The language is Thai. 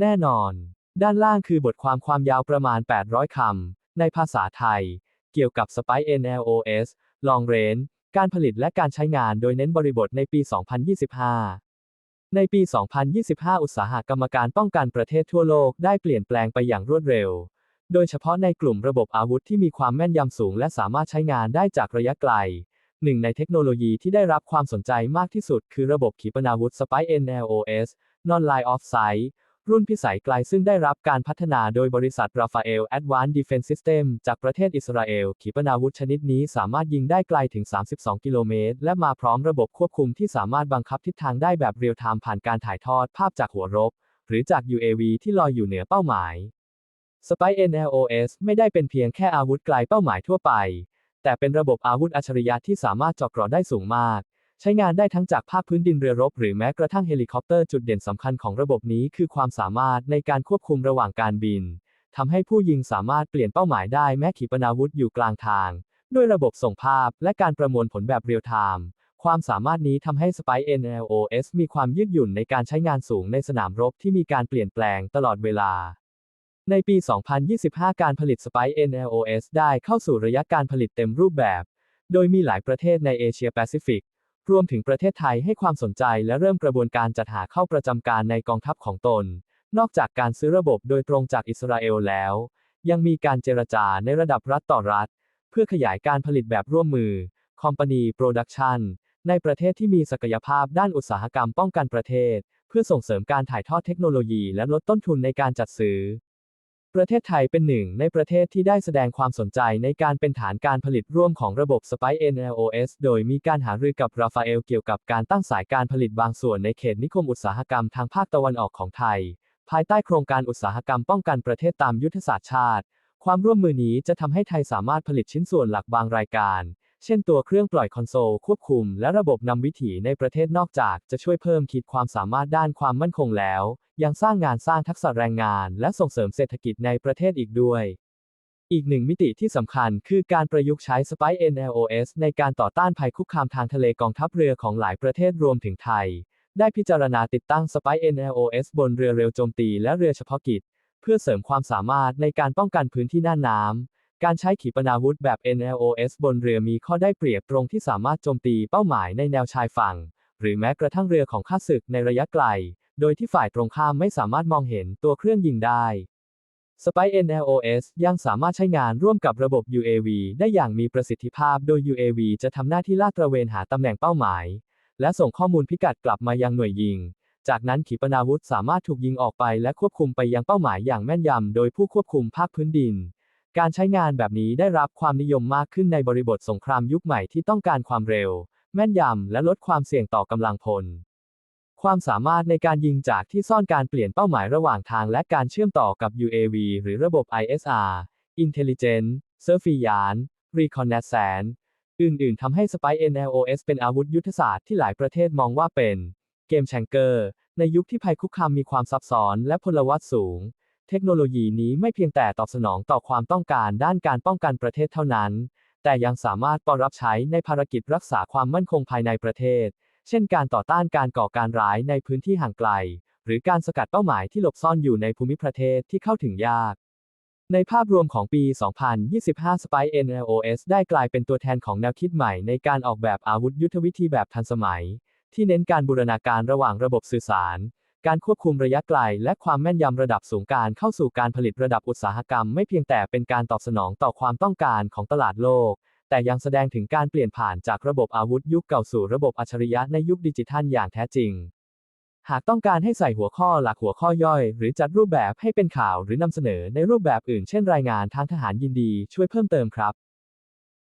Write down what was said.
แน่นอน ด้านล่างคือบทความความยาวประมาณ 800 คำ ในภาษาไทย เกี่ยวกับ Spy NLOS Long Range การผลิตและการใช้งานโดยเน้นบริบทในปี 2025 ในปี 2025 อุตสาหกรรมการป้องกันประเทศทั่วโลกได้เปลี่ยนแปลงไปอย่างรวดเร็ว โดยเฉพาะในกลุ่มระบบอาวุธที่มีความแม่นยำสูงและสามารถใช้งานได้จากระยะไกล หนึ่งในเทคโนโลยีที่ได้รับความสนใจมากที่สุดคือระบบขีปนาวุธ Spy NLOS Non Line of Sight รุ่นพิสัยไกลซึ่งได้รับการพัฒนาโดยบริษัท Rafael Advanced Defense System จากประเทศอิสราเอล ขีปนาวุธชนิดนี้สามารถยิงได้ไกลถึง 32 กิโลเมตร และมาพร้อมระบบควบคุมที่สามารถบังคับทิศทางได้แบบเรียลไทม์ผ่านการถ่ายทอดภาพจากหัวรบ หรือจาก UAV ที่ลอยอยู่เหนือเป้าหมาย Spy NLOS ไม่ได้เป็นเพียงแค่อาวุธไกลเป้าหมายทั่วไป แต่เป็นระบบอาวุธอัจฉริยะที่สามารถเจาะเกราะได้สูงมาก ใช้งานได้ทั้งจากภาคพื้นดินเรือรบหรือแม้กระทั่งเฮลิคอปเตอร์จุดเด่นสำคัญของระบบนี้คือความสามารถในการควบคุมระหว่างการบินทำให้ผู้ยิงสามารถเปลี่ยนเป้าหมายได้แม้ขีปนาวุธอยู่กลางทาง ด้วยระบบส่งภาพและการประมวลผลแบบเรียลไทม์ความสามารถนี้ทำให้ Spy NLOS มีความยืดหยุ่นในการใช้งานสูงในสนามรบที่มีการเปลี่ยนแปลงตลอดเวลา ในปี 2025 การผลิต Spy NLOS ได้เข้าสู่ระยะการผลิตเต็มรูปแบบ โดยมีหลายประเทศในเอเชียแปซิฟิก รวมถึงประเทศไทยให้ความสนใจและเริ่มกระบวนการจัดหาเข้าประจำการในกองทัพของตน นอกจากการซื้อระบบโดยตรงจากอิสราเอลแล้ว ยังมีการเจรจาในระดับรัฐต่อรัฐ เพื่อขยายการผลิตแบบร่วมมือ Company Production ในประเทศที่มีศักยภาพด้านอุตสาหกรรมป้องกันประเทศ เพื่อส่งเสริมการถ่ายทอดเทคโนโลยีและลดต้นทุนในการจัดซื้อ ประเทศไทยเป็นหนึ่งในประเทศที่ได้แสดงความสนใจในการเป็นฐานการผลิตร่วมของระบบ Spy NLOS โดยมีการหารือกับราฟาเอลเกี่ยวกับการตั้งสายการผลิตบางส่วนในเขตนิคมอุตสาหกรรมทางภาคตะวันออกของไทย ภายใต้โครงการอุตสาหกรรมป้องกันประเทศตามยุทธศาสตร์ชาติ ความร่วมมือนี้จะทำให้ไทยสามารถผลิตชิ้นส่วนหลักบางรายการ เช่นตัวเครื่องปล่อยคอนโซลควบคุมและระบบนำวิถีในประเทศนอกจากจะช่วยเพิ่มขีดความสามารถด้านความมั่นคงแล้ว ยังสร้างงานสร้างทักษะแรงงาน และส่งเสริมเศรษฐกิจในประเทศอีกด้วย อีกหนึ่งมิติที่สำคัญคือการประยุกต์ใช้ Spy NLOS ในการต่อต้านภัยคุกคามทางทะเลกองทัพเรือของหลายประเทศรวมถึงไทย ได้พิจารณาติดตั้ง Spy NLOS บนเรือเร็วโจมตีและเรือเฉพาะกิจ เพื่อเสริมความสามารถในการป้องกันพื้นที่น้าน้ำ การใช้ขีปนาวุธแบบ NLOS บนเรือมีข้อได้เปรียบตรงที่สามารถโจมตีเป้าหมายในแนวชายฝั่ง หรือแม้กระทั่งเรือของข้าศึกในระยะไกล โดยที่ฝ่ายตรงข้ามไม่สามารถมองเห็นตัวเครื่องยิงได้ Spy NLOS ยังสามารถใช้งานร่วมกับระบบ UAV ได้อย่างมีประสิทธิภาพ โดย UAV จะทำหน้าที่ลาดตระเวนหาตำแหน่งเป้าหมาย และส่งข้อมูลพิกัดกลับมายังหน่วยยิง จากนั้นขีปนาวุธสามารถถูกยิงออกไปและควบคุมไปยังเป้าหมายอย่างแม่นยำ โดยผู้ควบคุมภาคพื้นดิน การใช้งานแบบนี้ได้รับความนิยมมากขึ้นในบริบทสงครามยุคใหม่ที่ต้องการความเร็ว แม่นยำ และลดความเสี่ยงต่อกำลังพล ความสามารถในการยิงจากที่ซ่อนการเปลี่ยนเป้าหมายระหว่างทางและการเชื่อมต่อกับ UAV หรือระบบ ISR Intelligence Surveillance Reconnaissance อื่น ๆทำให้ Spy NLOS เป็นอาวุธยุทธศาสตร์ที่หลายประเทศมองว่าเป็น เกมแชงเกอร์ ในยุคที่ภัยคุกคามมีความซับซ้อนและพลวัตสูง เทคโนโลยีนี้ไม่เพียงแต่ตอบสนองต่อความต้องการด้านการป้องกันประเทศเท่านั้น แต่ยังสามารถปรับใช้ในภารกิจรักษาความมั่นคงภายในประเทศ เช่นการต่อต้านการก่อการร้ายในพื้นที่ห่างไกล หรือการสกัดเป้าหมายที่หลบซ่อนอยู่ในภูมิประเทศที่เข้าถึงยาก ในภาพรวมของปี 2025 Spy NLOS ได้กลายเป็นตัวแทนของแนวคิดใหม่ในการออกแบบอาวุธยุทธวิธีแบบทันสมัย ที่เน้นการบูรณาการระหว่างระบบสื่อสาร การควบคุมระยะไกลและความแม่นยำระดับสูงการเข้าสู่การผลิตระดับอุตสาหกรรมไม่เพียงแต่เป็นการตอบสนองต่อความต้องการของตลาดโลก แต่ยังแสดงถึงการเปลี่ยนผ่านจากระบบอาวุธยุคเก่าสู่ระบบอัจฉริยะในยุคดิจิทัลอย่างแท้จริง หากต้องการให้ใส่หัวข้อหลักหัวข้อย่อย หรือจัดรูปแบบให้เป็นข่าวหรือนำเสนอในรูปแบบอื่นเช่นรายงานทางทหารยินดีช่วยเพิ่มเติมครับ